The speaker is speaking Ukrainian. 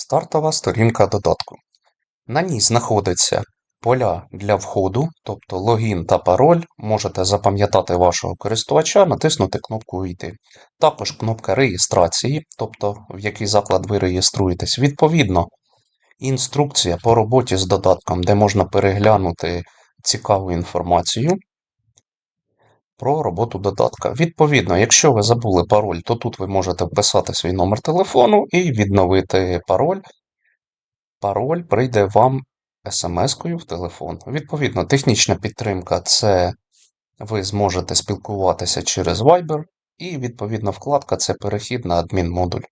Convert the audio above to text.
Стартова сторінка додатку. На ній знаходяться поля для входу, тобто логін та пароль. Можете запам'ятати вашого користувача, натиснути кнопку Увійти. Також кнопка реєстрації, тобто в який заклад ви реєструєтесь. Відповідно, інструкція по роботі з додатком, де можна переглянути цікаву інформацію про роботу додатка. Відповідно, якщо ви забули пароль, то тут ви можете вписати свій номер телефону і відновити пароль. Пароль прийде вам смс-кою в телефон. Відповідно, технічна підтримка це ви зможете спілкуватися через Viber, і відповідно вкладка це перехід на адмінмодуль.